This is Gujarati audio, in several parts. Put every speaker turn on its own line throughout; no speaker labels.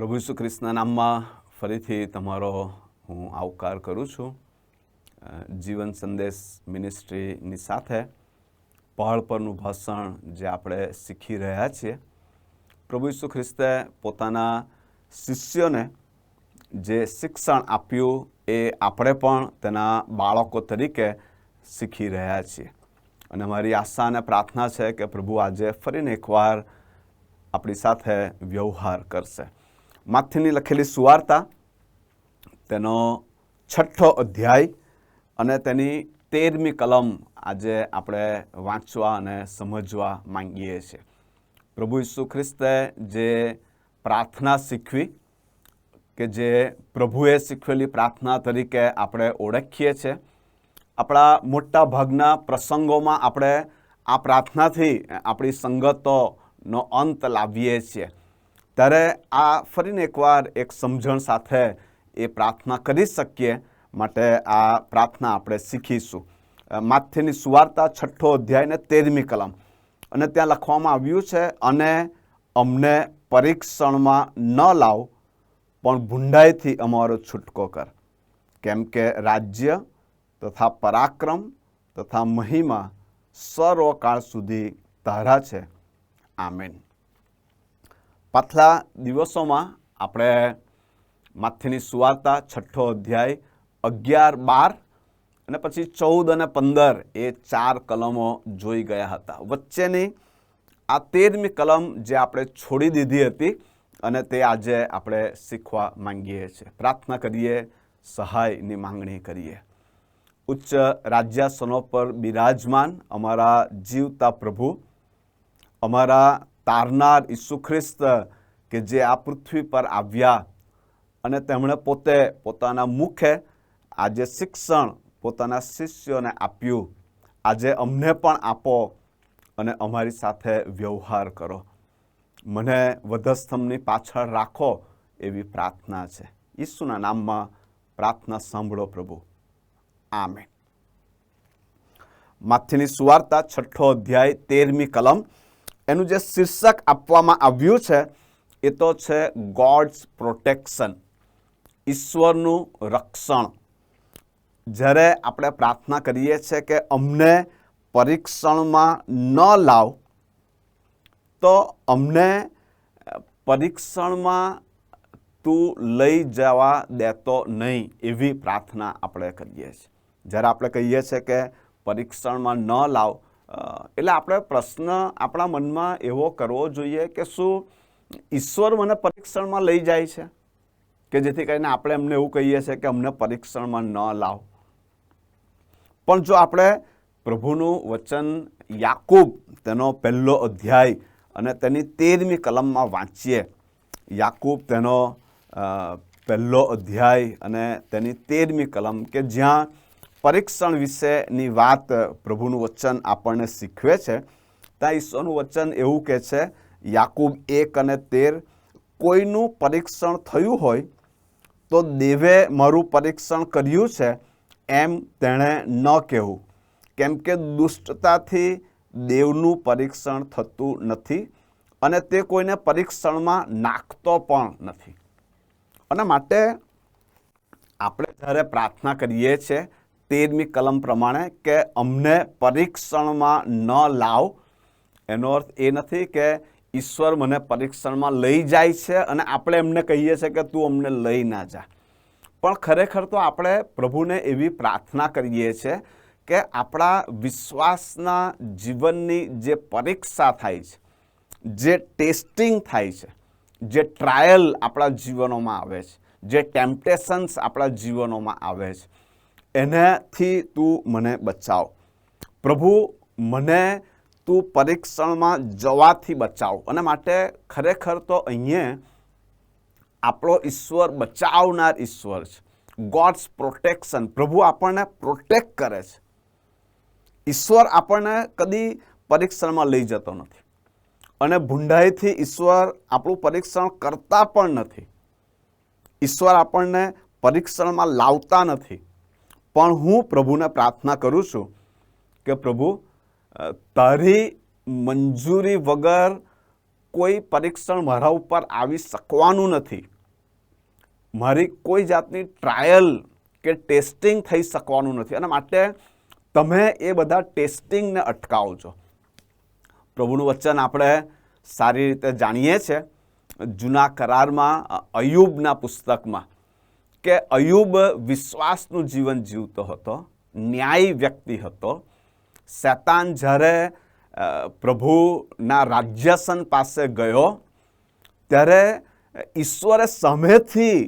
પ્રભુ ઈસુ ખ્રિસ્તના નામમાં ફરીથી તમારો હું આવકાર કરું છું. જીવન સંદેશ મિનિસ્ટ્રીની સાથે પહાડ પરનું ભાષણ જે આપણે શીખી રહ્યા છીએ. પ્રભુ ઈસુ ખ્રિસ્તે પોતાના શિષ્યોને જે શિક્ષણ આપ્યું એ આપણે પણ તેના બાળકો તરીકે શીખી રહ્યા છીએ. અને મારી આશા અને પ્રાર્થના છે કે પ્રભુ આજે ફરીને એકવાર આપણી સાથે વ્યવહાર કરશે. માથીની લખેલી સુવાર્તા, તેનો છઠ્ઠો અધ્યાય અને તેની તેરમી કલમ આજે આપણે વાંચવા અને સમજવા માંગીએ છીએ. પ્રભુ ઈસુ ખ્રિસ્તે જે પ્રાર્થના શીખવી કે જે પ્રભુએ શીખવેલી પ્રાર્થના તરીકે આપણે ઓળખીએ છીએ, આપણા મોટા ભાગના પ્રસંગોમાં આપણે આ પ્રાર્થનાથી આપણી સંગતોનો અંત લાવીએ છીએ. ત્યારે આ ફરીને એકવાર એક સમજણ સાથે એ પ્રાર્થના કરી શકીએ માટે આ પ્રાર્થના આપણે શીખીશું. માથેની સુવાર્તા છઠ્ઠો અધ્યાય ને તેરમી કલમ. અને ત્યાં લખવામાં આવ્યું છે, અને અમને પરીક્ષણમાં ન લાવ, પણ ભૂંડાઈથી અમારો છૂટકો કર. કેમ કે રાજ્ય તથા પરાક્રમ તથા મહિમા સર્વકાળ સુધી તારા છે. આમેન. પાછલા દિવસોમાં આપણે માથેની સુવાર્તા, છઠ્ઠો અધ્યાય, અગિયાર, બાર અને પછી ચૌદ અને પંદર એ ચાર કલમો જોઈ ગયા હતા. વચ્ચેની આ તેરમી કલમ જે આપણે છોડી દીધી હતી અને તે આજે આપણે શીખવા માંગીએ છીએ. પ્રાર્થના કરીએ, સહાયની માંગણી કરીએ. ઉચ્ચ રાજ્યાસનો પર બિરાજમાન અમારા જીવતા પ્રભુ, અમારા તારનાર ઈસુ ખ્રિસ્ત કે જે આ પૃથ્વી પર આવ્યા. અને તેમણે પોતે પોતાના મુખે આજે શિક્ષણ પોતાના શિષ્યોને આપ્યું. આજે અમને પણ આપો અને અમારી સાથે વ્યવહાર કરો. મને વધસ્તંભની પાછળ રાખો એવી પ્રાર્થના છે. ઈસુના નામમાં પ્રાર્થના સાંભળો પ્રભુ. આમે માથીની સુવાર્તા છઠ્ઠો અધ્યાય તેરમી કલમ એનું જે શીર્ષક આપવામાં આવ્યું છે, એ તો છે ગોડ્સ પ્રોટેક્શન ઈશ્વરનું રક્ષણ. જ્યારે આપણે પ્રાર્થના કરીએ છીએ કે અમને પરીક્ષણમાં ન લાવ, તો અમને પરીક્ષણમાં તું લઈ જવા દેતો નહીં એવી પ્રાર્થના આપણે કરીએ છીએ. જ્યારે આપણે કહીએ છીએ કે પરીક્ષણમાં ન લાવ એટલે આપણે પ્રશ્ન આપણા મનમાં એવો કરવો જોઈએ કે શું ઈશ્વર મને પરીક્ષણમાં લઈ જાય છે? કે જેથી કરીને આપણે એમને એવું કહીએ છીએ કે અમને પરીક્ષણમાં ન લાવ. પણ જો આપણે પ્રભુનું વચન યાકૂબ, તેનો પહેલો અધ્યાય અને તેની તેરમી કલમમાં વાંચીએ, યાકૂબ તેનો પહેલો અધ્યાય અને તેની તેરમી કલમ કે જ્યાં પરીક્ષણ વિશેની વાત પ્રભુનું વચન આપણને શીખવે છે. ત્યાં ઈશ્વરનું વચન એવું કહે છે, યાકૂબ એક અને તેર, કોઈનું પરીક્ષણ થયું હોય તો દેવે મારું પરીક્ષણ કર્યું છે, એમ તેણે ન કહેવું. કેમ કે દુષ્ટતાથી દેવનું પરીક્ષણ થતું નથી અને તે કોઈને પરીક્ષણમાં નાખતો પણ નથી. અને માટે આપણે જ્યારે પ્રાર્થના કરીએ છીએ તેરમી કલમ પ્રમાણે કે અમને પરીક્ષણમાં ન લાવ. એનો અર્થ એ નથી કે ઈશ્વર મને પરીક્ષણમાં લઈ જાય છે અને આપણે એમને કહીએ છીએ કે તું અમને લઈ ના જા. પણ ખરેખર તો આપણે પ્રભુને એવી પ્રાર્થના કરીએ છીએ કે આપણા વિશ્વાસના જીવનની જે પરીક્ષા થાય છે, જે ટેસ્ટિંગ થાય છે, જે ટ્રાયલ આપણા જીવનોમાં આવે છે, જે ટેમ્પટેશન્સ આપણા જીવનોમાં આવે છે એનાથી તું મને બચાવ. પ્રભુ, મને તું પરીક્ષણમાં જવાથી બચાવ. અને માટે ખરેખર તો અહીંયા આપણો ઈશ્વર બચાવનાર ઈશ્વર છે. ગોડ્સ પ્રોટેક્શન પ્રભુ આપણને પ્રોટેક્ટ કરે છે. ઈશ્વર આપણને કદી પરીક્ષણમાં લઈ જતો નથી. અને ભૂંડાઈથી ઈશ્વર આપણું પરીક્ષણ કરતા પણ નથી. ઈશ્વર આપણને પરીક્ષણમાં લાવતા નથી. પણ હું પ્રભુને પ્રાર્થના કરું છું કે પ્રભુ તારી મંજૂરી વગર કોઈ પરીક્ષણ મારા ઉપર આવી શકવાનું નથી. મારી કોઈ જાતની ટ્રાયલ કે ટેસ્ટિંગ થઈ શકવાનું નથી. અને માટે તમે એ બધા ટેસ્ટિંગને અટકાવો છો. પ્રભુનું વચન આપણે સારી રીતે જાણીએ છીએ. જૂના કરારમાં અયુબના પુસ્તકમાં કે અયુબ વિશ્વાસનું જીવન જીવતો હતો, ન્યાયી વ્યક્તિ હતો. શેતાન જ્યારે પ્રભુના રાજ્યસન પાસે ગયો, ત્યારે ઈશ્વરે સામેથી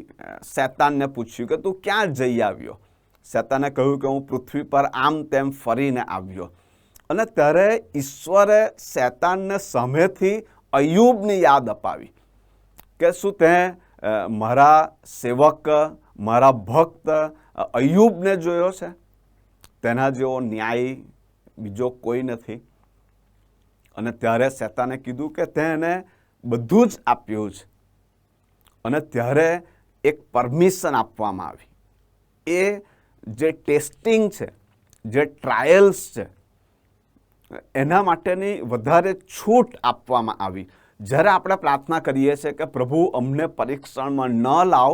શેતાનને પૂછ્યું કે તું ક્યાં જઈ આવ્યો? શેતાને કહ્યું કે હું પૃથ્વી પર આમ તેમ ફરીને આવ્યો. અને ત્યારે ઈશ્વરે શેતાનને સામેથી અયુબની યાદ અપાવી કે શું તે મારા સેવક, મારા ભક્ત અયુબને જોયો છે. તેના જેવો ન્યાય બીજો કોઈ નથી. અને ત્યારે શેતાને કીધું કે તેને બધું જ આપ્યું છે. અને ત્યારે એક પરમિશન આપવામાં આવી. એ જે ટેસ્ટિંગ છે, જે ટ્રાયલ્સ છે, એના માટેની વધારે છૂટ આપવામાં આવી. જ્યારે આપણે પ્રાર્થના કરીએ છીએ કે પ્રભુ અમને પરીક્ષણમાં ન લાવ,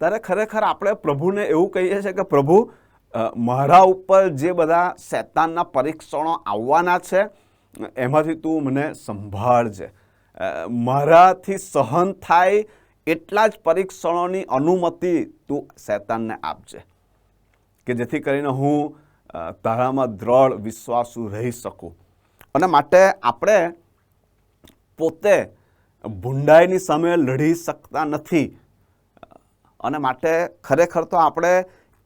ત્યારે ખરેખર આપણે પ્રભુને એવું કહીએ છીએ કે પ્રભુ મારા ઉપર જે બધા શૈતાનના પરીક્ષણો આવવાના છે, એમાંથી તું મને સંભાળજે. મારાથી સહન થાય એટલા જ પરીક્ષણોની અનુમતિ તું શૈતાનને આપજે. કે જેથી કરીને હું તારામાં દ્રઢ વિશ્વાસુ રહી શકું. અને માટે આપણે પોતે ભૂંડાઈની સામે લડી શકતા નથી. અને માટે ખરેખર તો આપણે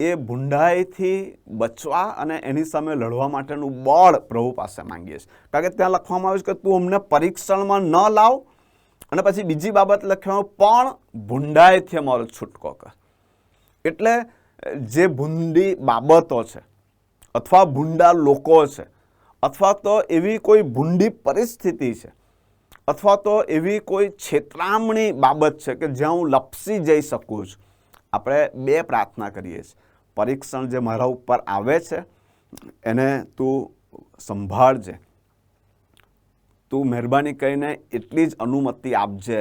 એ ભૂંડાઈથી બચવા અને એની સામે લડવા માટેનું બળ પ્રભુ પાસે માંગીએ છીએ. કારણ કે ત્યાં લખવામાં આવ્યું છે કે તું અમને પરીક્ષણમાં ન લાવ અને પછી બીજી બાબત લખવામાં પણ ભૂંડાઈથી અમારો છૂટકો કર. એટલે જે ભૂંડી બાબતો છે, અથવા ભૂંડા લોકો છે, અથવા તો એવી કોઈ ભૂંડી પરિસ્થિતિ છે અથવા તો એવી કોઈ છેતરામણી બાબત છે કે જ્યાં હું લપસી જઈ શકું છું. આપણે બે પ્રાર્થના કરીએ છીએ. પરીક્ષણ જે મારા ઉપર આવે છે, એને તું સંભાળજે. તું મહેરબાની કરીને એટલી જ અનુમતિ આપજે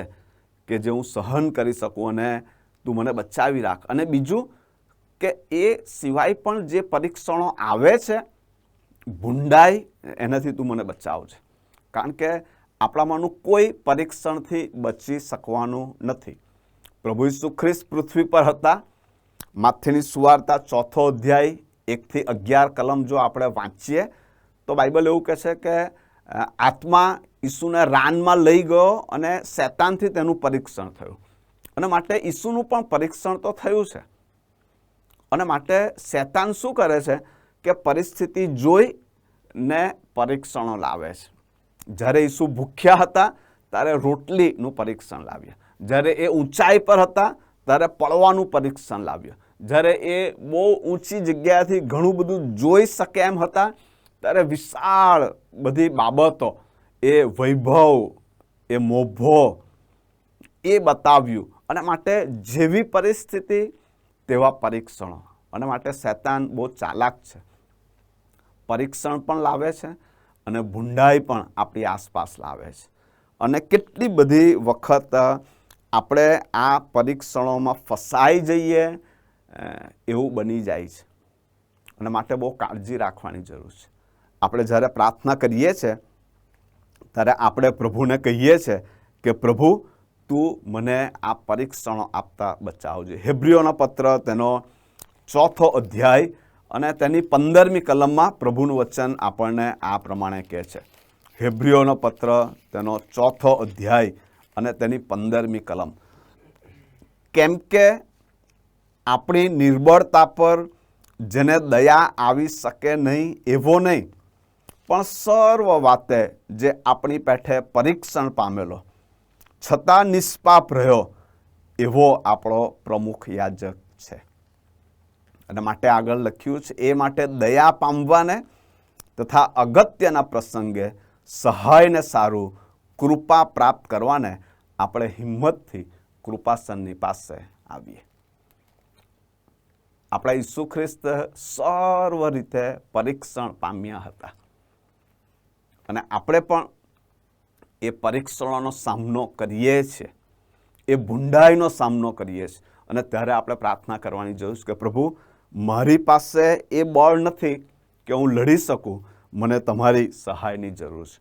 કે જે હું સહન કરી શકું અને તું મને બચાવી રાખ. અને બીજું કે એ સિવાય પણ જે પરીક્ષણો આવે છે, ભૂંડાઈ, એનાથી તું મને બચાવજે. કારણ કે આપણામાંનું કોઈ પરીક્ષણથી બચી શકવાનું નથી. પ્રભુ ઈસુ ખ્રિસ્ત પૃથ્વી પર હતા. માથેની સુવાર્તા ચોથો અધ્યાય એકથી અગિયાર કલમ જો આપણે વાંચીએ, તો બાઇબલ એવું કહે છે કે આત્મા ઈસુને રાનમાં લઈ ગયો અને શૈતાનથી તેનું પરીક્ષણ થયું. અને માટે ઈસુનું પણ પરીક્ષણ તો થયું છે. અને માટે શૈતાન શું કરે છે કે પરિસ્થિતિ જોઈ ને પરીક્ષણો લાવે છે. જ્યારે ઈસુ ભૂખ્યા હતા, ત્યારે રોટલીનું પરીક્ષણ લાવ્યા. જ્યારે એ ઊંચાઈ પર હતા, ત્યારે પડવાનું પરીક્ષણ લાવ્યા. જ્યારે એ બહુ ઊંચી જગ્યાએથી ઘણું બધું જોઈ શકે એમ હતા, ત્યારે વિશાળ બધી બાબતો, એ વૈભવ, એ મોભો, એ બતાવ્યું. અને માટે જેવી પરિસ્થિતિ, તેવા પરીક્ષણો. અને માટે શૈતાન બહુ ચાલાક છે. પરીક્ષણ પણ લાવે છે અને ભૂંડાઈ પણ આપણી આસપાસ લાવે છે. અને કેટલી બધી વખત આપણે આ પરીક્ષણોમાં ફસાઈ જઈએ એવું બની જાય છે. અને માટે બહુ કાળજી રાખવાની જરૂર છે. આપણે જ્યારે પ્રાર્થના કરીએ છીએ ત્યારે આપણે પ્રભુને કહીએ છીએ કે, પ્રભુ, તું મને આ પરીક્ષણો આપતા બચાવજે. હેબ્રિયોનો પત્ર, તેનો ચોથો અધ્યાય અને તેની પંદરમી કલમમાં પ્રભુનું વચન આપણને આ પ્રમાણે કહે છે. હેબ્રિયોનો પત્ર, તેનો ચોથો અધ્યાય અને તેની પંદરમી કલમ. કેમ કે આપણી નિર્બળતા પર જેને દયા આવી શકે નહીં, એવો નહીં, પણ સર્વ વાતે જે આપણી પેઠે પરીક્ષણ પામેલો, છતાં નિષ્પાપ રહ્યો, એવો આપણો પ્રમુખ યાજક છે. અને માટે આગળ લખ્યું છે, એ માટે દયા પામવાને તથા અગત્યના પ્રસંગે સહાયને સારું કૃપા પ્રાપ્ત કરવાને આપણે હિંમતથી કૃપાસનની પાસે આવીએ. આપણા ઈસુ ખ્રિસ્ત સર્વ રીતે પરીક્ષણ પામ્યા હતા. અને આપણે પણ એ પરીક્ષણોનો સામનો કરીએ છીએ. એ ભૂંડાઈનો સામનો કરીએ છીએ. અને ત્યારે આપણે પ્રાર્થના કરવાની જરૂર છે કે પ્રભુ મારી પાસે એ બળ નથી કે હું લડી શકું. મને તમારી સહાયની જરૂર છે.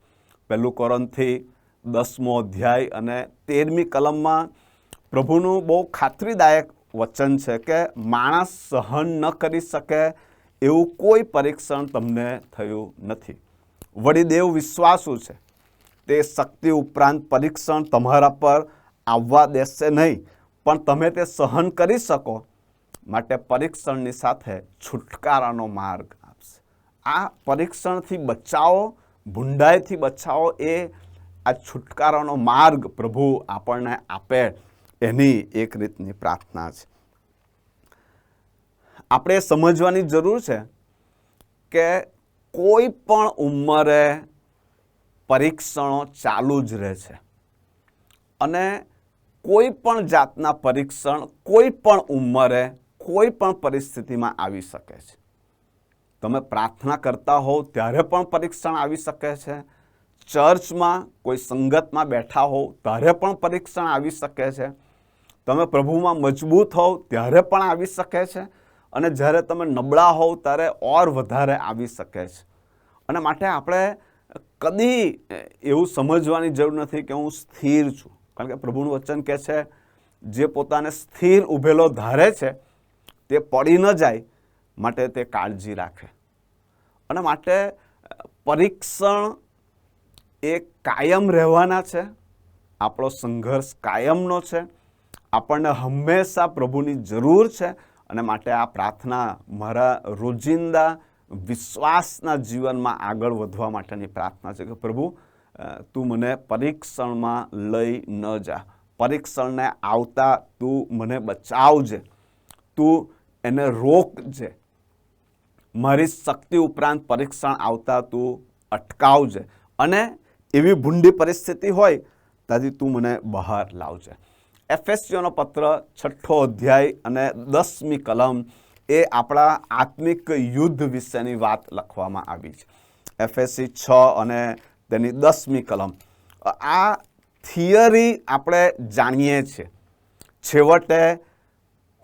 પહેલું કોરનથી દસમો અધ્યાય અને તેરમી કલમમાં પ્રભુનું બહુ ખાતરીદાયક વચન છે કે માણસ સહન ન કરી શકે એવું કોઈ પરીક્ષણ તમને થયું નથી. વળી દેવ વિશ્વાસુ છે. તે શક્તિ ઉપરાંત પરીક્ષણ તમારા પર આવવા દેશે નહીં, પણ તમે તે સહન કરી શકો. માટે પરીક્ષણની સાથે છુટકારાનો માર્ગ આપશે. આ પરીક્ષણથી બચાવો, ભૂંડાઈથી બચાવો એ આ છુટકારાનો માર્ગ પ્રભુ આપણને આપે એની એક રીતની પ્રાર્થના છે. આપણે સમજવાની જરૂર છે કે કોઈ પણ ઉંમરે પરીક્ષણો ચાલુ જ રહે છે. અને કોઈ પણ જાતના પરીક્ષણ કોઈ પણ ઉંમરે કોઈ પણ પરિસ્થિતિમાં આવી શકે છે. તમે પ્રાર્થના કરતા હોવ ત્યારે પણ પરીક્ષણ આવી શકે છે. ચર્ચમાં કોઈ સંગતમાં બેઠા હોવ ત્યારે પણ પરીક્ષણ આવી શકે છે. તમે પ્રભુમાં મજબૂત હોવ ત્યારે પણ આવી શકે છે. અને જ્યારે તમે નબળા હોવ ત્યારે ઓર વધારે આવી શકે છે. અને માટે આપણે કદી એવું સમજવાની જરૂર નથી કે હું સ્થિર છું. કારણ કે પ્રભુનું વચન કહે છે, જે પોતાને સ્થિર ઊભેલો ધારે છે તે પડી ન જાય માટે તે કાળજી રાખે. અને માટે પરીક્ષણ એ કાયમ રહેવાના છે. આપણો સંઘર્ષ કાયમનો છે. આપણને હંમેશા પ્રભુની જરૂર છે અને માટે આ પ્રાર્થના મારા રોજિંદા વિશ્વાસના જીવનમાં આગળ વધવા માટેની પ્રાર્થના છે કે, પ્રભુ તું મને પરીક્ષણમાં લઈ ન જા. પરીક્ષણને આવતા તું મને બચાવજે. તું એને રોકજે મારી શક્તિ ઉપરાંત પરીક્ષણ આવતા તું અટકાવજે અને એવી ભૂંડી પરિસ્થિતિ હોય ત્યાંથી તું મને બહાર લાવજે. એફએસસીઓનો પત્ર છઠ્ઠો અધ્યાય અને દસમી કલમ એ આપણા આત્મિક યુદ્ધ વિશેની વાત લખવામાં આવી છે. એફએસસી છ અને તેની દસમી કલમ. આ થિયરી આપણે જાણીએ છીએ. છેવટે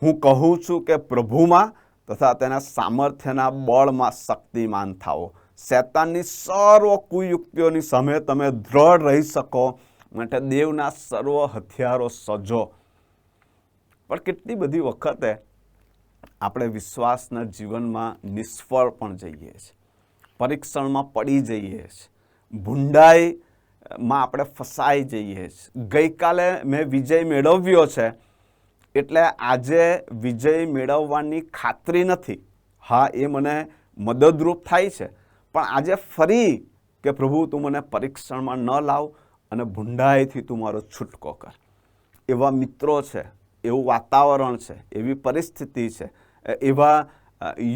હું કહું છું કે પ્રભુમાં તથા તેના સામર્થ્યના બળમાં શક્તિમાન થાઓ. શેતાનની સર્વ કુયુક્તિઓની સામે તમે દ્રઢ રહી શકો માટે દેવના સર્વ હથિયારો સજો. પણ કેટલી બધી વખતે આપણે વિશ્વાસના જીવનમાં નિષ્ફળ પણ જઈએ છીએ. પરીક્ષણમાં પડી જઈએ છીએ. ભૂંડાઈમાં આપણે ફસાઈ જઈએ છીએ. ગઈકાલે મેં વિજય મેળવ્યો છે. એટલે આજે વિજય મેળવવાની ખાતરી નથી. હા, એ મને મદદરૂપ થાય છે. પણ આજે ફરી કે પ્રભુ, તું મને પરીક્ષણમાં ન લાવ અને ભૂંડાઈથી તું મારો છૂટકો કર. એવા મિત્રો છે, એવું વાતાવરણ છે, એવી પરિસ્થિતિ છે એવા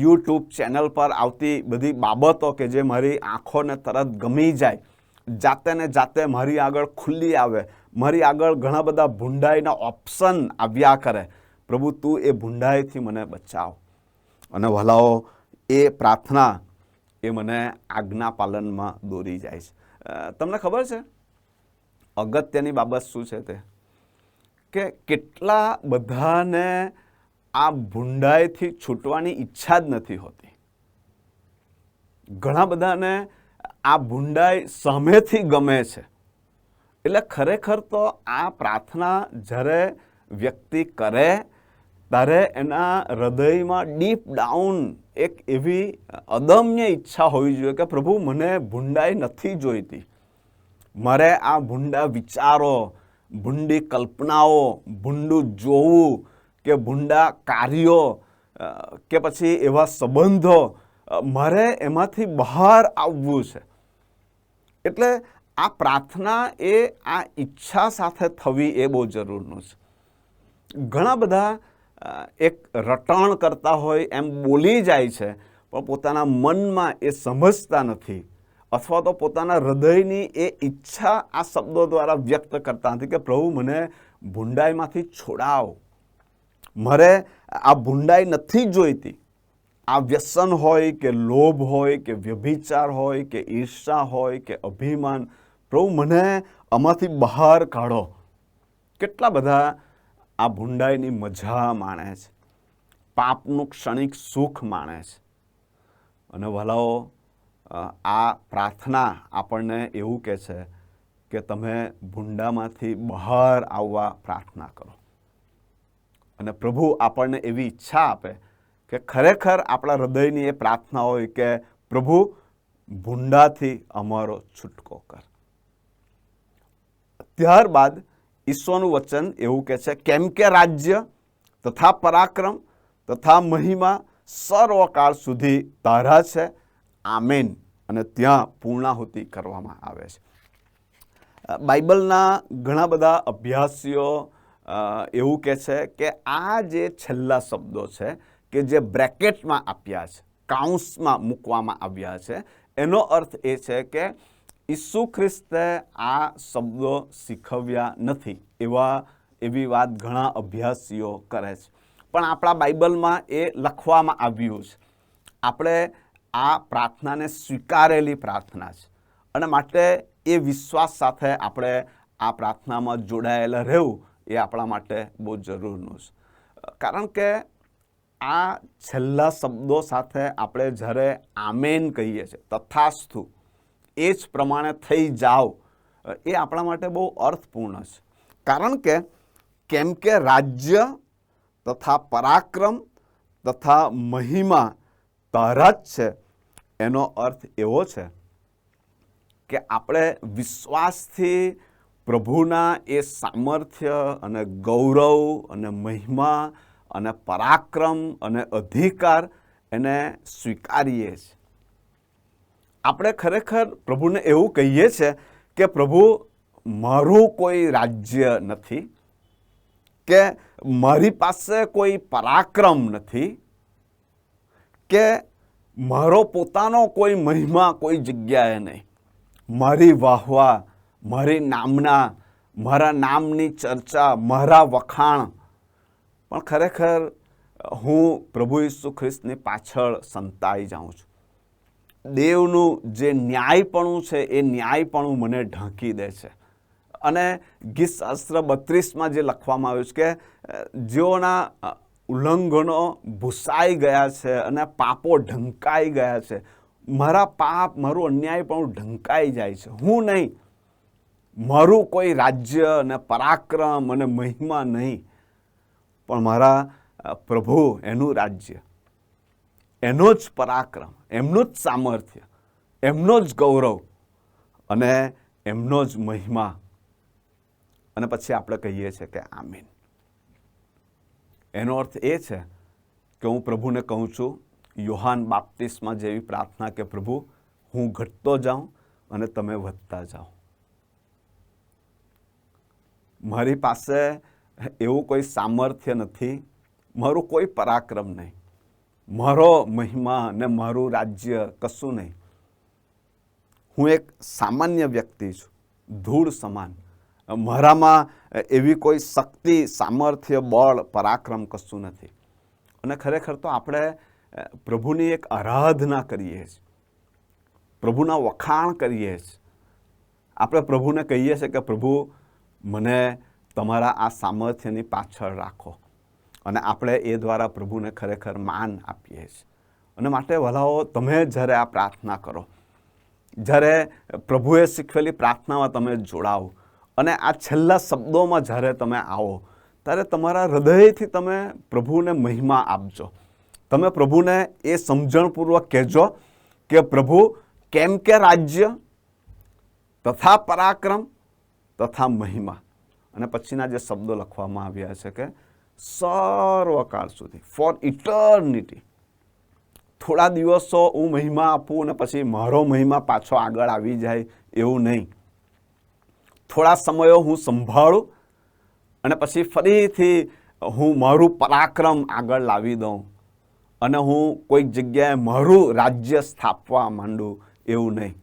યુટ્યુબ ચેનલ પર આવતી બધી બાબતો કે જે મારી આંખોને તરત ગમી જાય જાતે ને જાતે મારી આગળ ખુલ્લી આવે મારી આગળ ઘણા બધા ભૂંડાઈના ઓપ્શન આવ્યા કરે. પ્રભુ, તું એ ભૂંડાઈથી મને બચાવ. અને ભલાઓ એ પ્રાર્થના એ મને આજ્ઞા પાલનમાં દોરી જાય છે. તમને ખબર છે? અગત્યની બાબત શું છે તે? કે કેટલા બધાને આ ભૂંડાઈથી છૂટવાની ઈચ્છા જ નથી હોતી. ઘણા બધાને આ ભૂંડાઈ સામેથી ગમે છે. એટલે ખરેખર તો આ પ્રાર્થના જ્યારે વ્યક્તિ કરે, ત્યારે એના હૃદયમાં ડીપ ડાઉન એક એવી અદમ્ય ઈચ્છા હોવી જોઈએ કે, પ્રભુ, મને ભૂંડાઈ નથી જોઈતી. મારે આ ભૂંડા વિચારો, ભૂંડી કલ્પનાઓ, ભૂંડું જોવું કે ભૂંડા કાર્યો કે પછી એવા સંબંધો મારે એમાંથી બહાર આવવું છે. એટલે આ પ્રાર્થના એ આ ઈચ્છા સાથે થવી એ બહુ જરૂરનું છે. ઘણા બધા એક રટણ કરતા હોય એમ બોલી જાય છે, પણ પોતાના મનમાં એ સમજતા નથી. અથવા તો પોતાના હૃદયની એ ઈચ્છા આ શબ્દો દ્વારા વ્યક્ત કરતા નથી કે, પ્રભુ, મને ભૂંડાઈમાંથી છોડાવ મારે આ ભૂંડાઈ નથી જોઈતી. આ વ્યસન હોય કે લોભ હોય કે વ્યભિચાર હોય કે ઈર્ષા હોય કે અભિમાન પ્રભુ મને આમાંથી બહાર કાઢો. કેટલા બધા આ ભૂંડાઈની મજા માણે છે. પાપનું ક્ષણિક સુખ માણે છે. અને વલાઓ આ પ્રાર્થના આપણને એવું કહે છે કે તમે ભૂંડામાંથી બહાર આવવા પ્રાર્થના કરો. અને પ્રભુ આપણને એવી ઈચ્છા આપે કે ખરેખર આપણા હૃદયની એ પ્રાર્થના હોય કે પ્રભુ ભૂંડાથી અમારો છૂટકો કર. ત્યારબાદ ઈશ્વરનું વચન એવું કહે છે, કેમ કે રાજ્ય તથા પરાક્રમ તથા મહિમા સર્વકાળ સુધી તારા છે. આમેન. અને ત્યાં પૂર્ણાહુતિ કરવામાં આવે છે. બાઇબલના ઘણા બધા અભ્યાસીઓ એવું કહે છે કે આ જે છેલ્લા શબ્દો છે કે જે બ્રેકેટમાં આપ્યા છે, કાઉન્સમાં મૂકવામાં આવ્યા છે, એનો અર્થ એ છે કે ઈસુ ખ્રિસ્તે આ શબ્દો શીખવ્યા નથી, એવા, એવી વાત ઘણા અભ્યાસીઓ કરે છે. પણ આપણા બાઇબલમાં એ લખવામાં આવ્યું છે. આપણે આ પ્રાર્થનાને સ્વીકારેલી પ્રાર્થના છે. અને માટે એ વિશ્વાસ સાથે આપણે આ પ્રાર્થનામાં જોડાયેલા રહેવું એ આપણા માટે બહુ જરૂરનું છે. કારણ કે આ છેલ્લા શબ્દો સાથે આપણે જ્યારે આમેન કહીએ છીએ, તથાસ્તુ એ જ પ્રમાણે થઈ જાઓ. એ આપણા માટે બહુ અર્થપૂર્ણ છે. કારણ કે કેમ કે રાજ્ય તથા પરાક્રમ તથા મહિમા તારા છે, એનો અર્થ એવો છે કે આપણે વિશ્વાસથી પ્રભુના એ સામર્થ્ય અને ગૌરવ અને મહિમા અને પરાક્રમ અને અધિકાર એને સ્વીકારીએ છીએ. આપણે ખરેખર પ્રભુને એવું કહીએ છીએ કે પ્રભુ, મારું કોઈ રાજ્ય નથી કે મારી પાસે કોઈ પરાક્રમ નથી કે મારો પોતાનો કોઈ મહિમા, કોઈ જગ્યાએ નહીં. મારી વાહવા, મારી નામના, મારા નામની ચર્ચા, મારા વખાણ. પણ ખરેખર હું પ્રભુ ઈસુ ખ્રિસ્તની પાછળ સંતાઈ જાઉં છું. દેવનું જે ન્યાયપણું છે, એ ન્યાયપણું મને ઢાંકી દે છે. અને ગીત શાસ્ત્ર બત્રીસમાં જે લખવામાં આવ્યું છે કે જેઓના ઉલ્લંઘનો ભૂસાઈ ગયા છે અને પાપો ઢંકાઈ ગયા છે, મારા પાપ, મારું અન્યાયપણું ઢંકાઈ જાય છે. હું નહીં. મારું કોઈ રાજ્ય અને પરાક્રમ અને મહિમા નહીં. પણ મારા પ્રભુ એનું રાજ્ય. એનો જ પરાક્રમ, એમનું જ સામર્થ્ય, એમનો જ ગૌરવ અને એમનો જ મહિમા. અને પછી આપણે કહીએ છીએ કે આમીન. એનો અર્થ એ છે કે હું પ્રભુને કહું છું, યોહાન બાપ્તિસ્મા જેવી પ્રાર્થના કે પ્રભુ, હું ઘટતો જાઉં અને તમે વધતા જાઓ. મારી પાસે એવું કોઈ સામર્થ્ય નથી, મારું કોઈ પરાક્રમ નહીં. મારો મહિમા ને મારું રાજ્ય કશું નહીં. હું એક સામાન્ય વ્યક્તિ છું, ધૂળ સમાન. મારામાં એવી કોઈ શક્તિ, સામર્થ્ય, બળ, પરાક્રમ કશું નથી. અને ખરેખર તો આપણે પ્રભુની એક આરાધના કરીએ છીએ. પ્રભુના વખાણ કરીએ છીએ. આપણે પ્રભુને કહીએ છીએ કે પ્રભુ, મને તમારા આ સામર્થ્યની પાછળ રાખો. અને આપણે એ દ્વારા પ્રભુને ખરેખર માન આપીએ છીએ. અને માટે વલાઓ, તમે જ્યારે આ પ્રાર્થના કરો, જ્યારે પ્રભુએ શીખવેલી પ્રાર્થનામાં તમે જોડાઓ અને આ છેલ્લા શબ્દોમાં જ્યારે તમે આવો, ત્યારે તમારા હૃદયથી તમે પ્રભુને મહિમા આપજો. તમે પ્રભુને એ સમજણપૂર્વક કહેજો કે પ્રભુ, કેમ કે રાજ્ય તથા પરાક્રમ તથા મહિમા. અને પછીના જે શબ્દો લખવામાં આવ્યા છે કે સર્વકાળ સુધી. ફોર ઇટર્નિટી થોડા દિવસો હું મહિમા આપું અને પછી મારો મહિમા પાછો આગળ આવી જાય એવું નહીં. થોડા સમયો હું સંભાળું અને પછી ફરીથી હું મારું પરાક્રમ આગળ લાવી દઉં અને હું કોઈક જગ્યાએ મારું રાજ્ય સ્થાપવા માંડું એવું નહીં.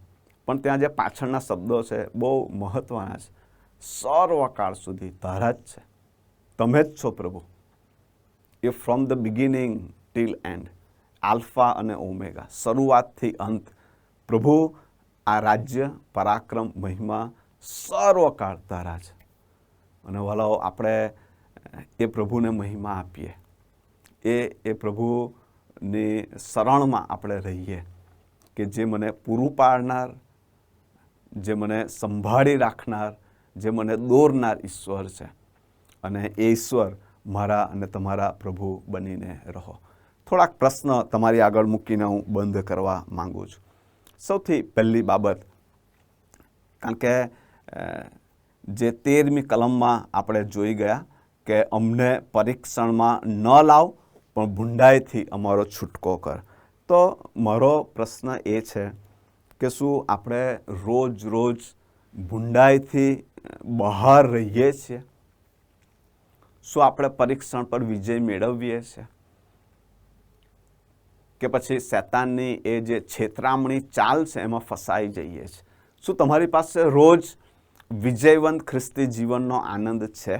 પણ ત્યાં જે પાછળના શબ્દો છે, બહુ મહત્ત્વના છે. સર્વકાળ સુધી જ છે. તમે જ છો પ્રભુ. એ from the beginning till end alpha અને ઓમેગા. શરૂઆતથી અંત. પ્રભુ, આ રાજ્ય, પરાક્રમ, મહિમા સર્વકાળ તારા છે અને વાલાઓ, આપણે એ પ્રભુને મહિમા આપીએ. એ એ પ્રભુની શરણમાં આપણે રહીએ કે જે મને પૂરું પાડનાર, જે મને સંભાળી રાખનાર, જે મને દોરનાર ઈશ્વર છે. અને ઈશ્વર મારા અને તમારા પ્રભુ બનીને રહો. થોડાક પ્રશ્ન તમારી આગળ મૂકીને હું બંધ કરવા માંગુ છું. સૌથી પહેલી બાબત, કારણ કે જે તેરમી કલમમાં આપણે જોઈ ગયા કે અમને પરીક્ષણમાં ન લાવ, પણ ભૂંડાઈથી અમારો છૂટકો કર. તો મારો પ્રશ્ન એ છે કે શું આપણે રોજ રોજ ભૂંડાઈથી બહાર રહીએ છીએ? શું આપણે પરીક્ષણ પર વિજય મેળવીએ છીએ? કે પછી શેતાનની એ જે છેતરામણી ચાલ છે એમાં ફસાઈ જઈએ છીએ? શું તમારી પાસે રોજ વિજયવંત ખ્રિસ્તી જીવનનો આનંદ છે?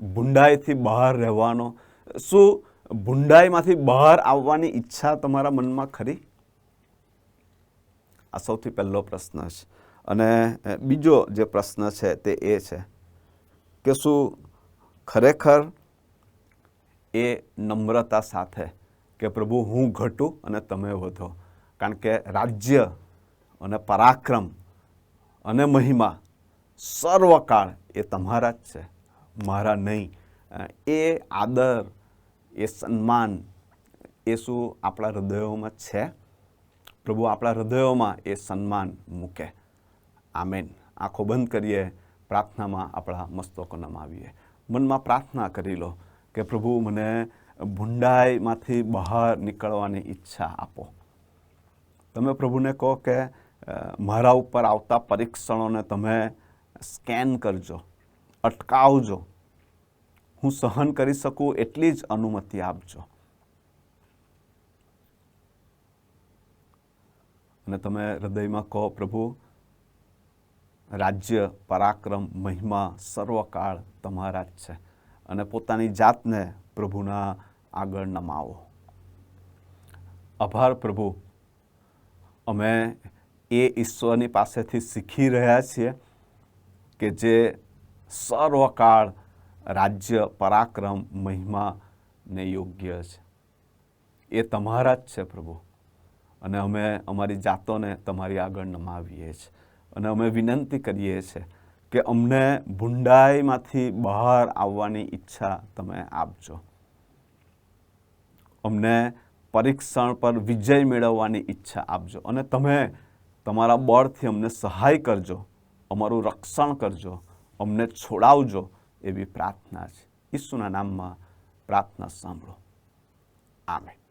ભૂંડાઈથી બહાર રહેવાનો, શું ભૂંડાઈમાંથી બહાર આવવાની ઈચ્છા તમારા મનમાં ખરી? આ સૌથી પહેલો પ્રશ્ન છે. અને બીજો જે પ્રશ્ન છે તે એ છે કે શું ખરેખર એ નમ્રતા સાથે કે પ્રભુ હું ઘટું અને તમે વધો. કારણ કે રાજ્ય અને પરાક્રમ અને મહિમા સર્વકાળ એ તમારા જ છે. મારા નહીં. એ આદર, એ સન્માન એ શું આપણા હૃદયોમાં છે. પ્રભુ આપણા હૃદયોમાં એ સન્માન મૂકે. આમેન. આંખો બંધ કરીએ. પ્રાર્થનામાં આપણા મસ્તકો નમાવીએ. મનમાં પ્રાર્થના કરી લો કે પ્રભુ મને ભૂંડાઈમાંથી બહાર નીકળવાની ઈચ્છા આપો. તમે પ્રભુને કહો કે મારા ઉપર આવતા પરીક્ષણોને તમે સ્કેન કરજો, અટકાવજો. હું સહન કરી શકું એટલી જ અનુમતિ આપજો. અને તમે હૃદયમાં કહો, પ્રભુ રાજ્ય, પરાક્રમ, મહિમા, સર્વકાળ તમારા જ છે. અને પોતાની જાતને પ્રભુના આગળ નમાવો. આભાર પ્રભુ. અમે એ ઈશ્વરની પાસેથી શીખી રહ્યા છીએ કે જે સર્વકાળ રાજ્ય, પરાક્રમ, મહિમાને યોગ્ય છે. એ તમારા જ છે પ્રભુ. અને અમે અમારી જાતોને તમારી આગળ નમાવીએ છીએ. અને અમે વિનંતી કરીએ છીએ કે અમને ભૂંડાઈમાંથી બહાર આવવાની ઈચ્છા તમે આપજો. અમને પરીક્ષણ પર વિજય મેળવવાની ઈચ્છા આપજો અને તમે તમારા બળથી અમને સહાય કરજો, અમારું રક્ષણ કરજો, અમને છોડાવજો એવી પ્રાર્થના છે. ઈસુના નામમાં પ્રાર્થના સાંભળો. આમેન.